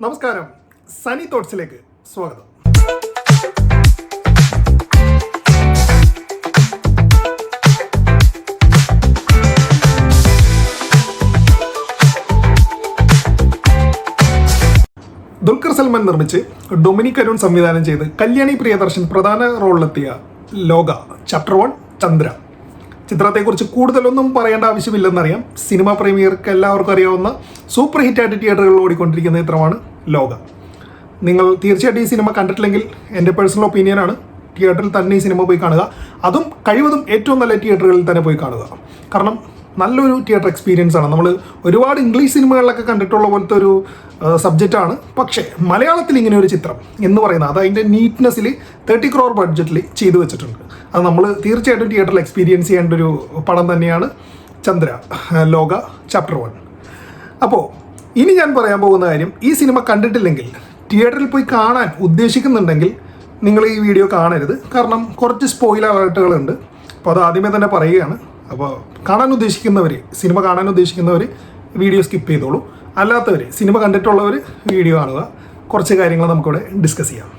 നമസ്കാരം. സനി തോട്ട്സിലേക്ക് സ്വാഗതം. ദുൽഖർ സൽമാൻ നിർമ്മിച്ച് ഡൊമിനിക് അരുൺ സംവിധാനം ചെയ്ത് കല്യാണി പ്രിയദർശൻ പ്രധാന റോളിലെത്തിയ ലോക ചാപ്റ്റർ വൺ ചന്ദ്ര. ചിത്രത്തെക്കുറിച്ച് കൂടുതലൊന്നും പറയേണ്ട ആവശ്യമില്ലെന്നറിയാം. സിനിമ പ്രേമിയർക്ക് എല്ലാവർക്കും അറിയാവുന്ന സൂപ്പർ ഹിറ്റായിട്ട് തിയേറ്ററുകളിൽ ഓടിക്കൊണ്ടിരിക്കുന്ന ചിത്രമാണ് ലോക. നിങ്ങൾ തീർച്ചയായിട്ടും ഈ സിനിമ കണ്ടിട്ടില്ലെങ്കിൽ എന്റെ പേഴ്സണൽ ഒപ്പീനിയനാണ് തിയേറ്ററിൽ തന്നെ ഈ സിനിമ പോയി കാണുക. അതും കഴിവതും ഏറ്റവും നല്ല തിയേറ്ററുകളിൽ തന്നെ പോയി കാണുക. കാരണം നല്ലൊരു തിയേറ്റർ എക്സ്പീരിയൻസ് ആണ്. നമ്മൾ ഒരുപാട് ഇംഗ്ലീഷ് സിനിമകളിലൊക്കെ കണ്ടിട്ടുള്ള പോലത്തെ ഒരു സബ്ജക്റ്റാണ് പക്ഷേ മലയാളത്തിൽ ഇങ്ങനെ ഒരു ചിത്രം എന്ന് പറയുന്നത് അത് അതിന്റെ നീറ്റ്നെസ്സിൽ തേർട്ടി ക്രോർ ബഡ്ജറ്റിൽ ചെയ്തു വെച്ചിട്ടുണ്ട്. അത് നമ്മൾ തീർച്ചയായിട്ടും തിയേറ്ററിൽ എക്സ്പീരിയൻസ് ചെയ്യേണ്ട ഒരു പടം തന്നെയാണ് ചന്ദ്ര ലോക ചാപ്റ്റർ വൺ അപ്പോൾ ഇനി ഞാൻ പറയാൻ പോകുന്ന കാര്യം ഈ സിനിമ കണ്ടിട്ടില്ലെങ്കിൽ തിയേറ്ററിൽ പോയി കാണാൻ ഉദ്ദേശിക്കുന്നുണ്ടെങ്കിൽ നിങ്ങൾ ഈ വീഡിയോ കാണരുത്. കാരണം കുറച്ച് സ്പോയിലർ അലേർട്ടുകളുണ്ട് അപ്പോൾ അത് ആദ്യമേ തന്നെ പറയുകയാണ്. അപ്പോൾ കാണാൻ ഉദ്ദേശിക്കുന്നവർ സിനിമ കാണാൻ ഉദ്ദേശിക്കുന്നവർ വീഡിയോ സ്കിപ്പ് ചെയ്തോളൂ. അല്ലാത്തവർ സിനിമ കണ്ടിട്ടുള്ളവർ വീഡിയോ കാണുക. കുറച്ച് കാര്യങ്ങൾ നമുക്കിവിടെ ഡിസ്കസ് ചെയ്യാം.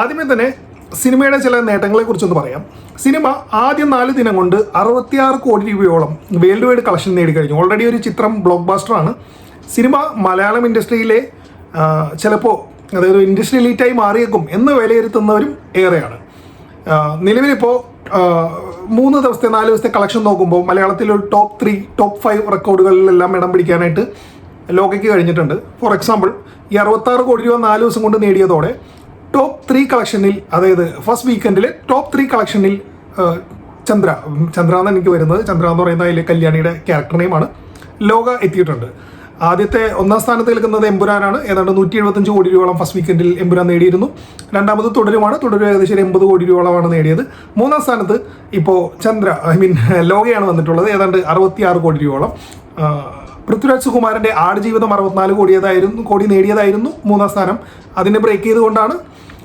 ആദ്യമേ തന്നെ സിനിമയുടെ ചില നേട്ടങ്ങളെ കുറിച്ചൊന്ന് പറയാം. സിനിമ ആദ്യം നാല് ദിനം കൊണ്ട് അറുപത്തിയാറ് കോടി രൂപയോളം വേൾഡ് വൈഡ് കളക്ഷൻ നേടിക്കഴിഞ്ഞു. ഓൾറെഡി ഒരു ചിത്രം ബ്ലോക്ക് ബാസ്റ്ററാണ് സിനിമ മലയാളം ഇൻഡസ്ട്രിയിലെ ചിലപ്പോൾ അതായത് ഇൻഡസ്ട്രി ലീറ്റായി മാറിയേക്കും എന്ന് വിലയിരുത്തുന്നവരും ഏറെയാണ്. നിലവിലിപ്പോൾ മൂന്ന് ദിവസത്തെ നാല് ദിവസത്തെ കളക്ഷൻ നോക്കുമ്പോൾ മലയാളത്തിൽ ഒരു ടോപ്പ് ത്രീ ടോപ്പ് ഫൈവ് റെക്കോർഡുകളിലെല്ലാം ഇടം പിടിക്കാനായിട്ട് ലോകയ്ക്ക് കഴിഞ്ഞിട്ടുണ്ട്. ഫോർ എക്സാമ്പിൾ ഈ അറുപത്താറ് കോടി രൂപ നാല് ദിവസം കൊണ്ട് നേടിയതോടെ ടോപ്പ് ത്രീ കളക്ഷനിൽ അതായത് ഫസ്റ്റ് വീക്കെൻഡിൽ ടോപ്പ് ത്രീ കളക്ഷനിൽ ചന്ദ്ര ചന്ദ്ര എന്നാണ് എനിക്ക് വരുന്നത്. ചന്ദ്ര എന്ന് പറയുന്ന അതിലെ കല്യാണിയുടെ ക്യാരക്ടർ നെയിമാണ് ലോക എത്തിയിട്ടുണ്ട്. ആദ്യത്തെ ഒന്നാം സ്ഥാനത്ത് നിൽക്കുന്നത് എമ്പുരാനാണ്. ഏതാണ്ട് നൂറ്റി എഴുപത്തഞ്ച് കോടി രൂപയോളം ഫസ്റ്റ് വീക്കെൻഡിൽ എമ്പുരാൻ നേടിയിരുന്നു. രണ്ടാമത് തുടരുമാണ്. തുടരും ഏകദേശം എൺപത് കോടി രൂപയോളമാണ് നേടിയത്. മൂന്നാം സ്ഥാനത്ത് ഇപ്പോൾ ചന്ദ്ര ഐ മീൻ ലോകയാണ് വന്നിട്ടുള്ളത്. ഏതാണ്ട് അറുപത്തി ആറ് കോടി രൂപയോളം. പൃഥ്വിരാജ് സുകുമാരന്റെ ആടുജീവിതം അറുപത്തിനാല് കോടിയതായിരുന്നു കോടി നേടിയതായിരുന്നു മൂന്നാം സ്ഥാനം. അതിനെ ബ്രേക്ക് ചെയ്തുകൊണ്ടാണ്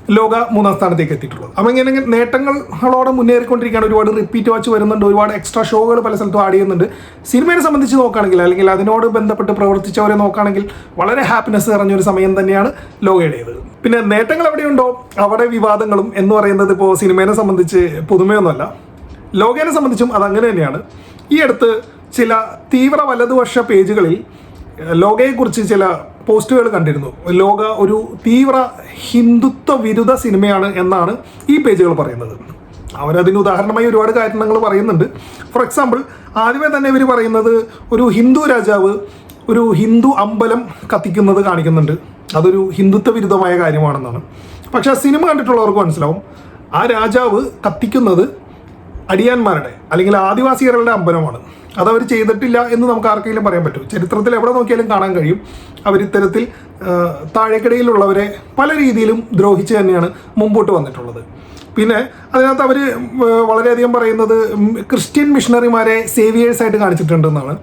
ലോക മൂന്നാം സ്ഥാനത്തേക്ക് എത്തിയിട്ടുള്ളത്. അപ്പം ഇങ്ങനെ നേട്ടങ്ങളോടെ മുന്നേറിക്കൊണ്ടിരിക്കുകയാണ്. ഒരുപാട് റിപ്പീറ്റ് വാച്ച് വരുന്നുണ്ട്. ഒരുപാട് എക്സ്ട്രാ ഷോകൾ പല സ്ഥലത്തും ആഡ് ചെയ്യുന്നുണ്ട്. സിനിമയെ സംബന്ധിച്ച് നോക്കുകയാണെങ്കിൽ അല്ലെങ്കിൽ അതിനോട് ബന്ധപ്പെട്ട് പ്രവർത്തിച്ചവരെ നോക്കുകയാണെങ്കിൽ വളരെ ഹാപ്പിനെസ് നിറഞ്ഞൊരു സമയം തന്നെയാണ് ലോകയുടേത്. പിന്നെ നേട്ടങ്ങൾ എവിടെയുണ്ടോ? അവിടെ വിവാദങ്ങളും എന്ന് പറയുന്നത് ഇപ്പോൾ സിനിമയെ സംബന്ധിച്ച് പുതുമയൊന്നുമല്ല. ലോകേനെ സംബന്ധിച്ചും അത് അങ്ങനെ തന്നെയാണ്. ഈ അടുത്ത് ചില തീവ്ര വലതുപക്ഷ പേജുകളിൽ ലോകയെക്കുറിച്ച് ചില പോസ്റ്റുകൾ കണ്ടിരുന്നു. ലോക ഒരു തീവ്ര ഹിന്ദുത്വ വിരുദ്ധ സിനിമയാണ് എന്നാണ് ഈ പേജുകൾ പറയുന്നത്. അവരതിന് ഉദാഹരണമായി ഒരുപാട് കാരണങ്ങൾ പറയുന്നുണ്ട്. ഫോർ എക്സാമ്പിൾ ആദ്യമേ തന്നെ ഇവർ പറയുന്നത് ഒരു ഹിന്ദു രാജാവ് ഒരു ഹിന്ദു അമ്പലം കത്തിക്കുന്നത് കാണിക്കുന്നുണ്ട്. അതൊരു ഹിന്ദുത്വ വിരുദ്ധമായ കാര്യമാണെന്നാണ്. പക്ഷേ ആ സിനിമ കണ്ടിട്ടുള്ളവർക്ക് മനസ്സിലാവും. ആ രാജാവ് കത്തിക്കുന്നത് അടിയാന്മാരുടെ അല്ലെങ്കിൽ ആദിവാസികളുടെ അമ്പലമാണ്. അതവർ ചെയ്തിട്ടില്ല എന്ന് നമുക്ക് ആർക്കെങ്കിലും പറയാൻ പറ്റും ചരിത്രത്തിൽ എവിടെ നോക്കിയാലും കാണാൻ കഴിയും. അവർ ഇത്തരത്തിൽ താഴേക്കിടയിലുള്ളവരെ പല രീതിയിലും ദ്രോഹിച്ച് തന്നെയാണ് മുമ്പോട്ട് വന്നിട്ടുള്ളത്. പിന്നെ അതിനകത്ത് അവർ വളരെയധികം പറയുന്നത് ക്രിസ്ത്യൻ മിഷണറിമാരെ സേവിയേഴ്സായിട്ട് കാണിച്ചിട്ടുണ്ടെന്നാണ്.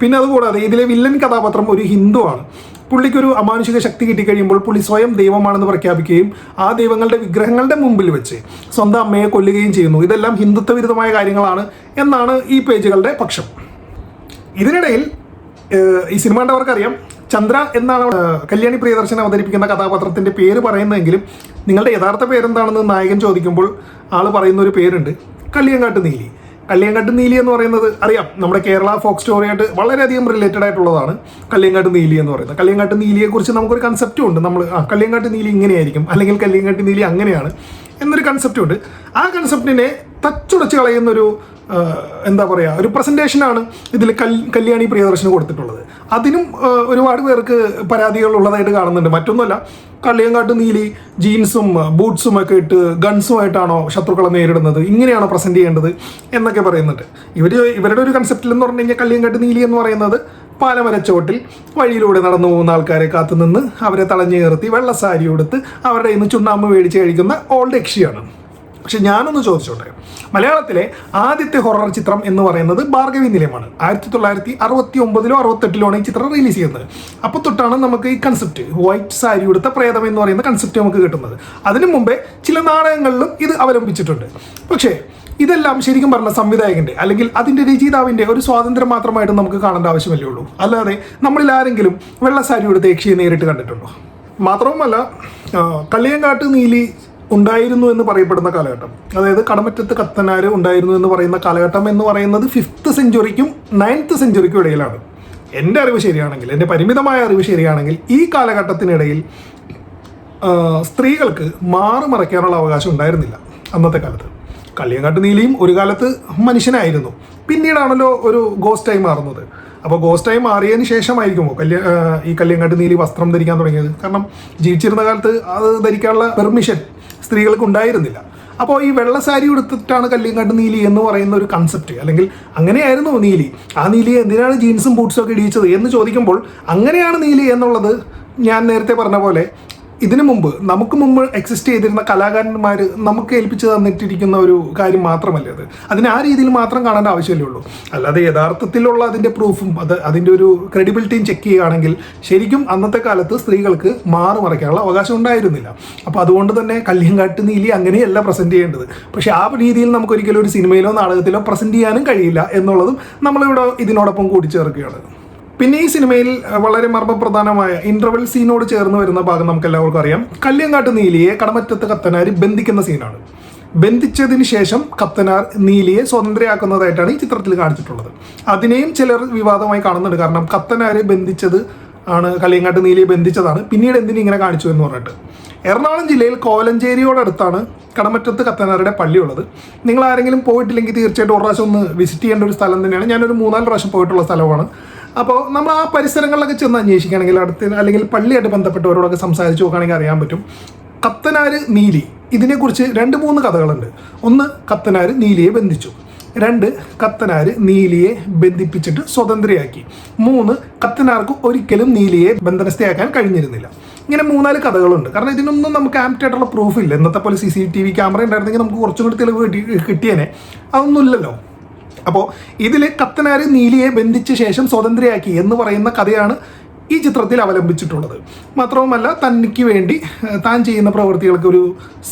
പിന്നെ അതുകൂടാതെ ഇതിലെ വില്ലൻ കഥാപാത്രം ഒരു ഹിന്ദുവാണ്. പുള്ളിക്കൊരു അമാനുഷിക ശക്തി കിട്ടിക്കഴിയുമ്പോൾ പുള്ളി സ്വയം ദൈവമാണെന്ന് പ്രഖ്യാപിക്കുകയും ആ ദൈവങ്ങളുടെ വിഗ്രഹങ്ങളുടെ മുമ്പിൽ വെച്ച് സ്വന്തം അമ്മയെ കൊല്ലുകയും ചെയ്യുന്നു. ഇതെല്ലാം ഹിന്ദുത്വ വിരുദ്ധമായ കാര്യങ്ങളാണ് എന്നാണ് ഈ പേജുകളുടെ പക്ഷം. ഇതിനിടയിൽ ഈ സിനിമ കണ്ടവർക്കറിയാം ചന്ദ്ര എന്നാണ് കല്യാണി പ്രിയദർശൻ അവതരിപ്പിക്കുന്ന കഥാപാത്രത്തിന്റെ പേര് പറയുന്നതെങ്കിലും നിങ്ങളുടെ യഥാർത്ഥ പേരെന്താണെന്ന് നായകൻ ചോദിക്കുമ്പോൾ ആൾ പറയുന്ന ഒരു പേരുണ്ട് കള്ളിയങ്കാട്ട് നീലി. കള്ളിയങ്കാട്ട് നീലി എന്ന് പറയുന്നത് അറിയാം. നമ്മുടെ കേരള ഫോക്ക് സ്റ്റോറിയായിട്ട് വളരെയധികം റിലേറ്റഡ് ആയിട്ടുള്ളതാണ് കല്ല്യാങ്കാട്ട് നീലി എന്ന് പറയുന്നത്. കല്ല്യാങ്കാട്ട് നീലിയെക്കുറിച്ച് നമുക്കൊരു കൺസെപ്റ്റും ഉണ്ട്. നമ്മൾ ആ കല്യാങ്കാട്ട് നീലി ഇങ്ങനെയായിരിക്കും. അല്ലെങ്കിൽ കല്ല്യാങ്കാട്ട് നീലി അങ്ങനെയാണ് എന്നൊരു കൺസെപ്റ്റുണ്ട് ആ കൺസെപ്റ്റിനെ തച്ചുടച്ച് കളയുന്ന ഒരു എന്താ പറയുക ഒരു പ്രസന്റേഷനാണ് ഇതിൽ കൽ കല്യാണി പ്രിയദർശന് കൊടുത്തിട്ടുള്ളത്. അതിനും ഒരുപാട് പേർക്ക് പരാതികൾ ഉള്ളതായിട്ട് കാണുന്നുണ്ട്. മറ്റൊന്നുമല്ല കള്ളിയങ്കാട്ട് നീലി ജീൻസും ബൂട്ട്സും ഒക്കെ ഇട്ട് ഗൺസുമായിട്ടാണോ ശത്രുക്കളെ നേരിടുന്നത്? ഇങ്ങനെയാണോ പ്രസന്റ് ചെയ്യേണ്ടത് എന്നൊക്കെ പറയുന്നുണ്ട്. ഇവർ ഇവരുടെ ഒരു കൺസെപ്റ്റിൽ എന്ന് പറഞ്ഞു കഴിഞ്ഞാൽ കള്ളിയങ്കാട്ട് നീലി എന്ന് പറയുന്നത് പാലമരച്ചോട്ടിൽ വഴിയിലൂടെ നടന്നു പോകുന്ന ആൾക്കാരെ കാത്തുനിന്ന് അവരെ തളഞ്ഞു നിർത്തി വെള്ള സാരി ഉടുത്ത് അവരുടെ ഇന്ന് ചുണ്ണാമ്പ് മേടിച്ച് കഴിക്കുന്ന ഓൾഡ് യക്ഷിയാണ്. പക്ഷെ ഞാനൊന്ന് ചോദിച്ചോട്ടെ? മലയാളത്തിലെ ആദ്യത്തെ ഹൊറർ ചിത്രം എന്ന് പറയുന്നത് ഭാർഗവി നിലയമാണ്. ആയിരത്തി തൊള്ളായിരത്തി അറുപത്തി ഒമ്പതിലോ അറുപത്തെട്ടിലോ ആണ് ഈ ചിത്രം റിലീസ് ചെയ്യുന്നത്. അപ്പോൾ തൊട്ടാണ് നമുക്ക് ഈ കൺസെപ്റ്റ് വൈറ്റ് സാരി ഉടുത്ത പ്രേതം എന്ന് പറയുന്ന കൺസെപ്റ്റ് നമുക്ക് കിട്ടുന്നത്. അതിനു മുമ്പേ ചില നാടകങ്ങളിലും ഇത് അവലംബിച്ചിട്ടുണ്ട്. പക്ഷേ ഇതെല്ലാം ശരിക്കും പറഞ്ഞ സംവിധായകന്റെ അല്ലെങ്കിൽ അതിന്റെ രചയിതാവിന്റെ ഒരു സ്വാതന്ത്ര്യം മാത്രമായിട്ട് നമുക്ക് കാണേണ്ട ആവശ്യമല്ലേ ഉള്ളൂ. അല്ലാതെ നമ്മളിൽ ആരെങ്കിലും വെള്ളസാരി ഉടുത്ത് യക്ഷിയെ നേരിട്ട് കണ്ടിട്ടുണ്ടോ? മാത്രവുമല്ല കള്ളിയങ്കാട്ട് നീലി ഉണ്ടായിരുന്നു എന്ന് പറയപ്പെടുന്ന കാലഘട്ടം. അതായത് കടമറ്റത്ത് കത്തനാർ ഉണ്ടായിരുന്നു എന്ന് പറയുന്ന കാലഘട്ടം എന്ന് പറയുന്നത് ഫിഫ്ത്ത് സെഞ്ചുറിക്കും നയൻത്ത് സെഞ്ചുറിക്കും ഇടയിലാണ്. എന്റെ അറിവ് ശരിയാണെങ്കിൽ എന്റെ പരിമിതമായ അറിവ് ശരിയാണെങ്കിൽ ഈ കാലഘട്ടത്തിനിടയിൽ സ്ത്രീകൾക്ക് മാറി മറയ്ക്കാനുള്ള അവകാശം ഉണ്ടായിരുന്നില്ല അന്നത്തെ കാലത്ത്. കളിയങ്കാട്ട് നീലിയും ഒരു കാലത്ത് മനുഷ്യനായിരുന്നു. പിന്നീടാണല്ലോ ഒരു ഗോസ്റ്റായി മാറുന്നത്. അപ്പോൾ ഗോസ്റ്റായി മാറിയതിന് ശേഷമായിരിക്കുമോ കല്യ ഈ കല്യങ്ങാട്ട് നീലി വസ്ത്രം ധരിക്കാൻ തുടങ്ങിയത്? കാരണം ജീവിച്ചിരുന്ന കാലത്ത് അത് ധരിക്കാനുള്ള പെർമിഷൻ സ്ത്രീകൾക്ക് ഉണ്ടായിരുന്നില്ല അപ്പോൾ ഈ വെള്ള സാരി ഉടുത്തിട്ടാണ് കല്ലിയങ്കാട്ട് നീലി എന്ന് പറയുന്ന ഒരു കൺസെപ്റ്റ് അല്ലെങ്കിൽ അങ്ങനെയായിരുന്നു നീലി. ആ നീലി എന്തിനാണ് ജീൻസും ബൂട്ട്സും ഒക്കെ ഇടിയിച്ചത് എന്ന് ചോദിക്കുമ്പോൾ അങ്ങനെയാണ് നീലി എന്നുള്ളത് ഞാൻ നേരത്തെ പറഞ്ഞ പോലെ ഇതിനു മുമ്പ് നമുക്ക് മുമ്പ് എക്സിസ്റ്റ് ചെയ്തിരുന്ന കലാകാരന്മാർ നമുക്ക് ഏൽപ്പിച്ച് തന്നിട്ടിരിക്കുന്ന ഒരു കാര്യം മാത്രമല്ല അത്? അതിന് ആ രീതിയിൽ മാത്രം കാണേണ്ട ആവശ്യമല്ലേ ഉള്ളൂ. അല്ലാതെ യഥാർത്ഥത്തിലുള്ള അതിന്റെ പ്രൂഫും അത് അതിന്റെ ഒരു ക്രെഡിബിലിറ്റിയും ചെക്ക് ചെയ്യുകയാണെങ്കിൽ ശരിക്കും അന്നത്തെ കാലത്ത് സ്ത്രീകൾക്ക് മാറി മറയ്ക്കാനുള്ള അവകാശം ഉണ്ടായിരുന്നില്ല. അപ്പോൾ അതുകൊണ്ട് തന്നെ കല്യാങ്കാട്ട് നീലി അങ്ങനെയല്ല പ്രസന്റ് ചെയ്യേണ്ടത്. പക്ഷേ ആ രീതിയിൽ നമുക്ക് ഒരിക്കലും ഒരു സിനിമയിലോ നാടകത്തിലോ പ്രസന്റ് ചെയ്യാനും കഴിയില്ല എന്നുള്ളതും നമ്മളിവിടെ ഇതിനോടൊപ്പം കൂടിച്ചേർക്കുകയാണ് പിന്നെ ഈ സിനിമയിൽ വളരെ മർമ്മപ്രധാനമായ ഇന്റർവെൽ സീനോട് ചേർന്ന് വരുന്ന ഭാഗം നമുക്ക് എല്ലാവർക്കും അറിയാം. കല്യങ്കാട്ട് നീലിയെ കടമറ്റത്ത് കത്തനാർ ബന്ധിക്കുന്ന സീനാണ് ബന്ധിച്ചതിന് ശേഷം കത്തനാർ നീലിയെ സ്വതന്ത്രയാക്കുന്നതായിട്ടാണ് ഈ ചിത്രത്തിൽ കാണിച്ചിട്ടുള്ളത്. അതിനെയും ചിലർ വിവാദമായി കാണുന്നുണ്ട്. കാരണം കത്തനാർ ബന്ധിച്ചത് ആണ് കല്യങ്കാട്ട് നീലിയെ ബന്ധിച്ചതാണ്. പിന്നീട് എന്തിനു ഇങ്ങനെ കാണിച്ചു എന്ന് പറഞ്ഞിട്ട്. എറണാകുളം ജില്ലയിൽ കോലഞ്ചേരിയോടടുത്താണ് കടമറ്റത്ത് കത്തനാരുടെ പള്ളിയുള്ളത്. നിങ്ങൾ ആരെങ്കിലും പോയിട്ടില്ലെങ്കിൽ തീർച്ചയായിട്ടും ഒരു പ്രാവശ്യം ഒന്ന് വിസിറ്റ് ചെയ്യേണ്ട ഒരു സ്ഥലം തന്നെയാണ്. ഞാനൊരു മൂന്നാൽ പ്രാവശ്യം പോയിട്ടുള്ള സ്ഥലമാണ്. അപ്പോൾ നമ്മൾ ആ പരിസരങ്ങളിലൊക്കെ ചെന്ന് അന്വേഷിക്കുകയാണെങ്കിൽ അടുത്ത് അല്ലെങ്കിൽ പള്ളിയായിട്ട് ബന്ധപ്പെട്ടവരോടൊക്കെ സംസാരിച്ച് നോക്കുകയാണെങ്കിൽ അറിയാൻ പറ്റും. കത്തനാര് നീലി. ഇതിനെക്കുറിച്ച് രണ്ട് മൂന്ന് കഥകളുണ്ട്. ഒന്ന് കത്തനാര് നീലിയെ ബന്ധിച്ചു. രണ്ട് കത്തനാർ നീലിയെ ബന്ധിപ്പിച്ചിട്ട് സ്വതന്ത്രയാക്കി. മൂന്ന് കത്തനാർക്ക് ഒരിക്കലും നീലിയെ ബന്ധനസ്ഥയാക്കാൻ കഴിഞ്ഞിരുന്നില്ല. ഇങ്ങനെ മൂന്നാൽ കഥകളുണ്ട്. കാരണം ഇതിനൊന്നും നമുക്ക് ആപ്റ്റ് ആയിട്ടുള്ള പ്രൂഫ് ഇല്ല. ഇന്നത്തെ പോലെ C C T V camera ഉണ്ടായിരുന്നെങ്കിൽ നമുക്ക് കുറച്ചും കൂടി തെളിവ് കിട്ടി കിട്ടിയേനെ. അതൊന്നും ഇല്ലല്ലോ അപ്പോൾ ഇതിൽ കത്തനാർ നീലിയെ ബന്ധിച്ച ശേഷം സ്വതന്ത്രയാക്കി എന്ന് പറയുന്ന കഥയാണ് ഈ ചിത്രത്തിൽ അവലംബിച്ചിട്ടുള്ളത്. മാത്രവുമല്ല തനിക്ക് വേണ്ടി താൻ ചെയ്യുന്ന പ്രവൃത്തികൾക്ക് ഒരു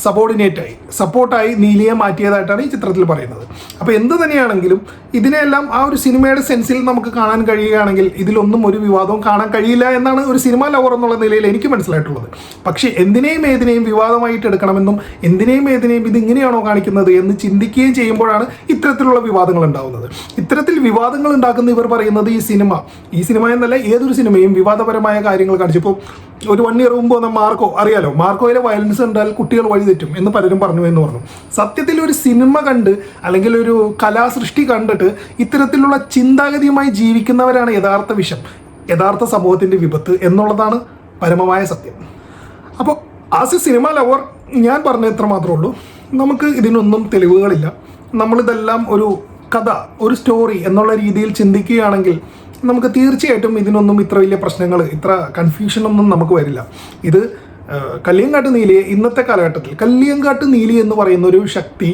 സബോർഡിനേറ്റായി സപ്പോർട്ടായി നീലിയെ മാറ്റിയതായിട്ടാണ് ഈ ചിത്രത്തിൽ പറയുന്നത്. അപ്പോൾ എന്ത് തന്നെയാണെങ്കിലും ഇതിനെല്ലാം ആ ഒരു സിനിമയുടെ സെൻസിൽ നമുക്ക് കാണാൻ കഴിയുകയാണെങ്കിൽ ഇതിലൊന്നും ഒരു വിവാദവും കാണാൻ കഴിയില്ല എന്നാണ് ഒരു സിനിമ ലവർ എന്നുള്ള നിലയിൽ എനിക്ക് മനസ്സിലായിട്ടുള്ളത്. പക്ഷേ എന്തിനേയും ഏതിനേയും വിവാദമായിട്ട് എടുക്കണമെന്നും എന്തിനേയും ഏതിനേയും ഇത് ഇങ്ങനെയാണോ കാണിക്കുന്നത് എന്ന് ചിന്തിക്കുകയും ചെയ്യുമ്പോഴാണ് ഇത്തരത്തിലുള്ള വിവാദങ്ങൾ ഉണ്ടാകുന്നത് ഇത്തരത്തിൽ വിവാദങ്ങൾ ഉണ്ടാക്കുന്ന ഇവർ പറയുന്നത് ഈ സിനിമ. ഈ സിനിമ എന്നല്ല ഏതൊരു സിനിമയും വിവാദപരമായ കാര്യങ്ങൾ കാണിച്ചു. ഇപ്പോൾ ഒരു വൺ ഇയർ മുമ്പ് വന്ന മാർക്കോ അറിയാലോ? മാർക്കോയിലെ വയലൻസ് കണ്ടാൽ കുട്ടികൾ വഴിതെറ്റും എന്ന് പലരും പറഞ്ഞു എന്ന് പറഞ്ഞു. സത്യത്തിൽ ഒരു സിനിമ കണ്ട് അല്ലെങ്കിൽ ഒരു കലാസൃഷ്ടി കണ്ടിട്ട് ഇത്തരത്തിലുള്ള ചിന്താഗതിയുമായി ജീവിക്കുന്നവരാണ് യഥാർത്ഥ വിഷം യഥാർത്ഥ സമൂഹത്തിന്റെ വിപത്ത് എന്നുള്ളതാണ് പരമമായ സത്യം. അപ്പോൾ ആസ് എ സിനിമ ലവർ ഞാൻ പറഞ്ഞ ഇത്ര മാത്രമേ ഉള്ളൂ. നമുക്ക് ഇതിനൊന്നും തെളിവുകളില്ല. നമ്മളിതെല്ലാം ഒരു കഥ ഒരു സ്റ്റോറി എന്നുള്ള രീതിയിൽ ചിന്തിക്കുകയാണെങ്കിൽ നമുക്ക് തീർച്ചയായിട്ടും ഇതിനൊന്നും ഇത്ര വലിയ പ്രശ്നങ്ങൾ ഇത്ര കൺഫ്യൂഷനൊന്നും നമുക്ക് വരില്ല. ഇത് കല്ലിയങ്കാട്ട് നീലിയെ ഇന്നത്തെ കാലഘട്ടത്തിൽ കല്ലിയങ്കാട്ട് നീലി എന്ന് പറയുന്ന ഒരു ശക്തി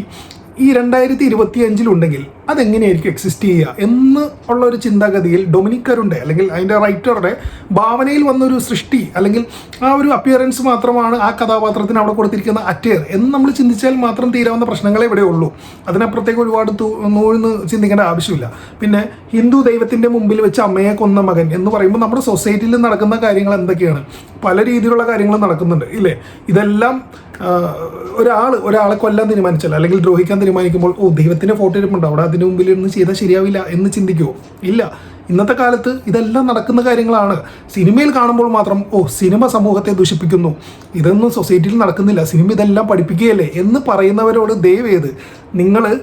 ഈ രണ്ടായിരത്തി ഇരുപത്തി അഞ്ചിലുണ്ടെങ്കിൽ അതെങ്ങനെയായിരിക്കും എക്സിസ്റ്റ് ചെയ്യുക എന്ന് ഉള്ള ഒരു ചിന്താഗതിയിൽ ഡൊമിനിക്കറുടെ അല്ലെങ്കിൽ അതിന്റെ റൈറ്ററുടെ ഭാവനയിൽ വന്നൊരു സൃഷ്ടി അല്ലെങ്കിൽ ആ ഒരു അപ്പിയറൻസ് മാത്രമാണ് ആ കഥാപാത്രത്തിന് അവിടെ കൊടുത്തിരിക്കുന്ന അറ്റയർ എന്ന് നമ്മൾ ചിന്തിച്ചാൽ മാത്രം തീരാവുന്ന പ്രശ്നങ്ങളെ ഇവിടെ ഉള്ളൂ. അതിനപ്പുറത്തേക്ക് ഒരുപാട് നൂഴ്ന്ന് ചിന്തിക്കേണ്ട ആവശ്യമില്ല. പിന്നെ ഹിന്ദു ദൈവത്തിന്റെ മുമ്പിൽ വെച്ച് അമ്മയെ കൊന്ന മകൻ എന്ന് പറയുമ്പോൾ നമ്മുടെ സൊസൈറ്റിയിൽ നടക്കുന്ന കാര്യങ്ങൾ എന്തൊക്കെയാണ്? പല രീതിയിലുള്ള കാര്യങ്ങൾ നടക്കുന്നുണ്ട് ഇല്ലേ? ഇതെല്ലാം ഒരാൾ ഒരാളെ കൊല്ലാൻ തീരുമാനിച്ചാൽ അല്ലെങ്കിൽ ദ്രോഹിക്കാൻ തീരുമാനിക്കുമ്പോൾ ഓ ദൈവത്തിന്റെ ഫോട്ടോ ഇരിപ്പുണ്ട് അവിടെ അതിന് മുമ്പിൽ ഇരുന്ന് ചെയ്താൽ ശരിയാവില്ല എന്ന് ചിന്തിക്കുമോ ഇല്ല. ഇന്നത്തെ കാലത്ത് ഇതെല്ലാം നടക്കുന്ന കാര്യങ്ങളാണ്. സിനിമയിൽ കാണുമ്പോൾ മാത്രം ഓ സിനിമ സമൂഹത്തെ ദുഷിപ്പിക്കുന്നു. ഇതൊന്നും സൊസൈറ്റിയിൽ നടക്കുന്നില്ല. സിനിമ ഇതെല്ലാം പഠിപ്പിക്കുകയല്ലേ എന്ന് പറയുന്നവരോട് ദയവേത് നിങ്ങൾ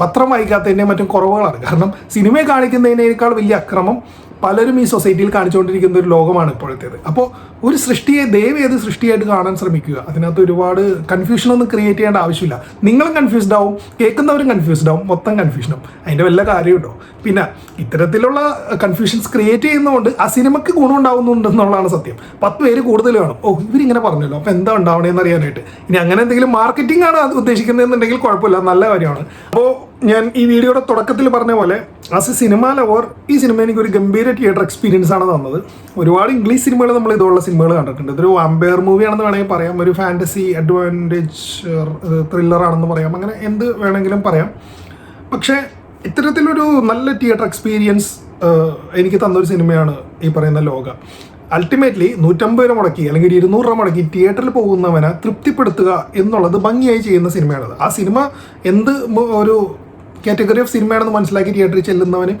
പത്രം വായിക്കാത്തതിന്റെ മറ്റും കുറവുകളാണ്. കാരണം സിനിമയെ കാണിക്കുന്നതിനേക്കാൾ വലിയ അക്രമം പലരും ഈ സൊസൈറ്റിയിൽ കാണിച്ചുകൊണ്ടിരിക്കുന്ന ഒരു ലോകമാണ് ഇപ്പോഴത്തേത്. അപ്പോൾ ഒരു സൃഷ്ടിയെ ദയവ് ഏത് സൃഷ്ടിയായിട്ട് കാണാൻ ശ്രമിക്കുക? അതിനകത്ത് ഒരുപാട് കൺഫ്യൂഷനൊന്നും ക്രിയേറ്റ് ചെയ്യേണ്ട ആവശ്യമില്ല. നിങ്ങളും കൺഫ്യൂസ്ഡ് ആവും കേൾക്കുന്നവരും കൺഫ്യൂസ്ഡ് ആവും മൊത്തം കൺഫ്യൂഷനും അതിന്റെ വല്ല കാര്യമുണ്ടോ പിന്നെ ഇത്തരത്തിലുള്ള കൺഫ്യൂഷൻസ് ക്രിയേറ്റ് ചെയ്യുന്നതുകൊണ്ട് ആ സിനിമയ്ക്ക് ഗുണം ഉണ്ടാവുന്നുണ്ടെന്നുള്ളതാണ് സത്യം. പത്ത് പേര് കൂടുതൽ വേണം ഓ ഇവരിങ്ങനെ പറഞ്ഞല്ലോ. അപ്പോൾ എന്താ ഉണ്ടാവണേന്ന് അറിയാനായിട്ട്. ഇനി അങ്ങനെ എന്തെങ്കിലും മാർക്കറ്റിംഗ് ആണ് ഉദ്ദേശിക്കുന്നതെന്നുണ്ടെങ്കിൽ കുഴപ്പമില്ല. നല്ല കാര്യമാണ്. അപ്പോൾ ഞാൻ ഈ വീഡിയോയുടെ തുടക്കത്തിൽ പറഞ്ഞ പോലെ ആസ് എ സിനിമ ലവർ ഈ സിനിമ എനിക്ക് ഒരു ഗംഭീര തിയേറ്റർ എക്സ്പീരിയൻസ് ആണ് തന്നത്. ഒരുപാട് ഇംഗ്ലീഷ് സിനിമകൾ നമ്മൾ ഇതുള്ള സിനിമകൾ കണ്ടിട്ടുണ്ട്. ഇതൊരു അമ്പയർ മൂവിയാണെന്ന് വേണമെങ്കിൽ പറയാം ഒരു ഫാന്റസി അഡ്വാന്റേജ് ത്രില്ലർ ആണെന്ന് പറയാം അങ്ങനെ എന്ത് വേണമെങ്കിലും പറയാം. പക്ഷേ ഇത്തരത്തിലൊരു നല്ല തിയേറ്റർ എക്സ്പീരിയൻസ് എനിക്ക് തന്നൊരു സിനിമയാണ് ഈ പറയുന്ന ലോക. അൾട്ടിമേറ്റ്ലി നൂറ്റമ്പത് രൂപ മുടക്കി അല്ലെങ്കിൽ ഇരുന്നൂറ് രൂപ മുടക്കി തിയേറ്ററിൽ പോകുന്നവനെ തൃപ്തിപ്പെടുത്തുക എന്നുള്ളത് ഭംഗിയായി ചെയ്യുന്ന സിനിമയാണത് ആ സിനിമ എന്ത് ഒരു കാറ്റഗറി ഓഫ് സിനിമയാണെന്ന് മനസ്സിലാക്കി തിയേറ്ററിൽ ചെല്ലുന്നവന്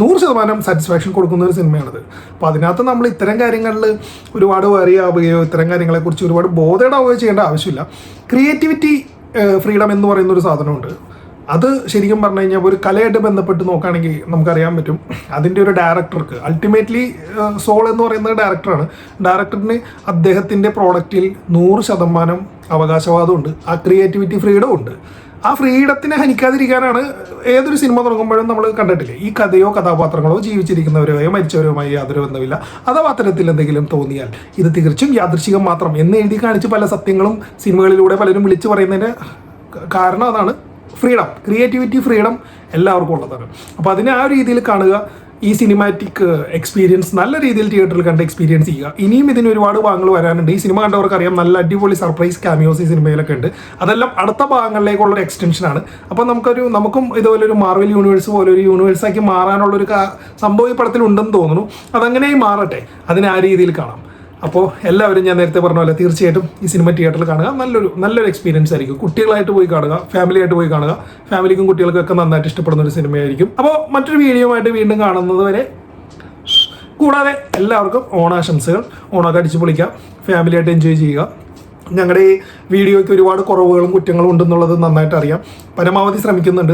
നൂറ് ശതമാനം സാറ്റിസ്ഫാക്ഷൻ കൊടുക്കുന്ന ഒരു സിനിമയാണത് അപ്പോൾ അതിനകത്ത് നമ്മൾ ഇത്തരം കാര്യങ്ങളിൽ ഒരുപാട് വറി ആവുകയോ ഇത്തരം കാര്യങ്ങളെക്കുറിച്ച് ഒരുപാട് ബോധേഡാവുകയോ ചെയ്യേണ്ട ആവശ്യമില്ല. ക്രിയേറ്റിവിറ്റി ഫ്രീഡം എന്ന് പറയുന്ന ഒരു സാധനമുണ്ട്. അത് ശരിക്കും പറഞ്ഞു കഴിഞ്ഞാൽ ഒരു കലയായിട്ട് ബന്ധപ്പെട്ട് നോക്കുകയാണെങ്കിൽ നമുക്കറിയാൻ പറ്റും. അതിന്റെ ഒരു ഡയറക്ടർക്ക് അൾട്ടിമേറ്റ്ലി സോൾ എന്ന് പറയുന്ന ഡയറക്ടറാണ് ഡയറക്ടറിന് അദ്ദേഹത്തിന്റെ പ്രോഡക്റ്റിൽ നൂറ് ശതമാനം അവകാശവാദമുണ്ട്. ആ ക്രിയേറ്റിവിറ്റി ഫ്രീഡം ഉണ്ട്. ആ ഫ്രീഡത്തിനെ ഹനിക്കാതിരിക്കാനാണ് ഏതൊരു സിനിമ തുടങ്ങുമ്പോഴും നമ്മൾ കണ്ടിട്ടില്ലേ? ഈ കഥയോ കഥാപാത്രങ്ങളോ ജീവിച്ചിരിക്കുന്നവരെയോ മരിച്ചവരുമായി യാതൊരു ബന്ധമില്ല അഥവാ അത്തരത്തിൽ എന്തെങ്കിലും തോന്നിയാൽ ഇത് തീർച്ചും യാദൃശികം മാത്രം. എന്ന് എഴുതി കാണിച്ച് പല സത്യങ്ങളും സിനിമകളിലൂടെ പലരും വിളിച്ചു പറയുന്നതിന്റെ കാരണം അതാണ് ഫ്രീഡം. ക്രിയേറ്റിവിറ്റി ഫ്രീഡം എല്ലാവർക്കും ഉള്ളതാണ്. അപ്പോൾ അതിനെ ആ രീതിയിൽ കാണുക. ഈ സിനിമാറ്റിക് എക്സ്പീരിയൻസ് നല്ല രീതിയിൽ തിയേറ്ററിൽ കണ്ട് എക്സ്പീരിയൻസ് ചെയ്യുക. ഇനിയും ഇതിന് ഒരുപാട് ഭാഗങ്ങൾ വരാനുണ്ട്. ഈ സിനിമ കണ്ടവർക്ക് അറിയാം നല്ല അടിപൊളി സർപ്രൈസ് കാമിയോസ് ഈ സിനിമയിലൊക്കെ ഉണ്ട്. അതെല്ലാം അടുത്ത ഭാഗങ്ങളിലേക്കുള്ള ഒരു എക്സ്റ്റൻഷനാണ് അപ്പോൾ നമുക്കൊരു നമുക്കും ഇതുപോലെ ഒരു മാർവൽ യൂണിവേഴ്സ് പോലെ ഒരു യൂണിവേഴ്സാക്കി മാറാനുള്ള ഒരു സംഭവം ഈ പടത്തിൽ ഉണ്ടെന്ന് തോന്നുന്നു. അതങ്ങനെയും മാറട്ടെ. അതിനെ ആ രീതിയിൽ കാണാം. അപ്പോൾ എല്ലാവരും ഞാൻ നേരത്തെ പറഞ്ഞ പോലെ തീർച്ചയായിട്ടും ഈ സിനിമ തിയേറ്ററിൽ കാണുക. നല്ലൊരു നല്ലൊരു എക്സ്പീരിയൻസ് ആയിരിക്കും. കുട്ടികളായിട്ട് പോയി കാണുക ഫാമിലി ആയിട്ട് പോയി കാണുക. ഫാമിലിക്കും കുട്ടികൾക്കും ഒക്കെ നന്നായിട്ട് ഇഷ്ടപ്പെടുന്ന ഒരു സിനിമയായിരിക്കും അപ്പോൾ മറ്റൊരു വീഡിയോ ആയിട്ട് വീണ്ടും കാണുന്നത് വരെ കൂടാതെ എല്ലാവർക്കും ഓണാശംസകൾ. ഓണമൊക്കെ അടിച്ചു പൊളിക്കാം ഫാമിലിയായിട്ട് എൻജോയ് ചെയ്യുക. ഞങ്ങളുടെ ഈ വീഡിയോയ്ക്ക് ഒരുപാട് കുറവുകളും കുറ്റങ്ങളും ഉണ്ടെന്നുള്ളത് നന്നായിട്ട് അറിയാം. പരമാവധി ശ്രമിക്കുന്നുണ്ട്.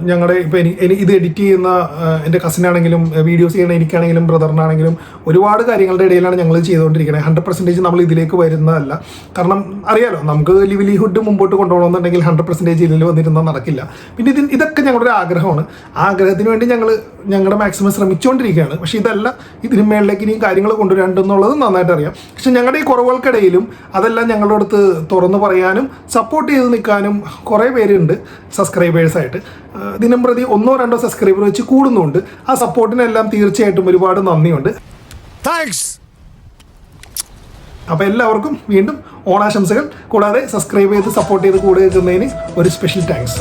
ഞങ്ങളുടെ ഇപ്പോൾ എനി എനി- ഇത് എഡിറ്റ് ചെയ്യുന്ന എന്റെ കസിനാണെങ്കിലും വീഡിയോസ് ചെയ്യുന്ന എനിക്കാണെങ്കിലും ബ്രദറിനാണെങ്കിലും ഒരുപാട് കാര്യങ്ങളുടെ ഇടയിലാണ് ഞങ്ങൾ ചെയ്തുകൊണ്ടിരിക്കുന്നത് ഹൺഡ്രഡ് പെർസെന്റേജ് നമ്മൾ ഇതിലേക്ക് വരുന്നതല്ല. കാരണം അറിയാലോ നമുക്ക് ലിവ്ലിഹുഡ് മുമ്പോട്ട് കൊണ്ടുപോകണമെന്നുണ്ടെങ്കിൽ ഹൺഡ്രഡ് പെർസെന്റേജ് ഇതിൽ വന്നിരുന്നാൽ നടക്കില്ല. പിന്നെ ഇത് ഇതൊക്കെ ഞങ്ങളുടെ ഒരു ആഗ്രഹമാണ്. ആഗ്രഹത്തിന് വേണ്ടി ഞങ്ങൾ ഞങ്ങളുടെ മാക്സിമം ശ്രമിച്ചുകൊണ്ടിരിക്കുകയാണ് പക്ഷേ ഇതല്ല ഇതിന് മേളിലേക്ക് ഇനിയും കാര്യങ്ങൾ കൊണ്ടുവരാണ്ടെന്നുള്ളത് നന്നായിട്ട് അറിയാം. പക്ഷേ ഞങ്ങളുടെ ഈ കുറവുകൾക്കിടയിലും അതെല്ലാം ഞങ്ങളുടെ അടുത്ത് തുറന്നു പറയാനും സപ്പോർട്ട് ചെയ്ത് നിൽക്കാനും കുറേ പേരുണ്ട് സബ്സ്ക്രൈബേഴ്സായിട്ട് ദിനം പ്രതി ഒന്നോ രണ്ടോ സബ്സ്ക്രൈബർ വെച്ച് കൂടുന്നുണ്ട്. ആ സപ്പോർട്ടിനെല്ലാം തീർച്ചയായിട്ടും ഒരുപാട് നന്ദിയുണ്ട്. താങ്ക്സ് അപ്പോൾ എല്ലാവർക്കും വീണ്ടും ഓണാശംസകൾ. കൂടാതെ സബ്സ്ക്രൈബ് ചെയ്ത് സപ്പോർട്ട് ചെയ്ത് കൂടെ നിൽക്കുന്നതിന് ഒരു സ്പെഷ്യൽ താങ്ക്സ്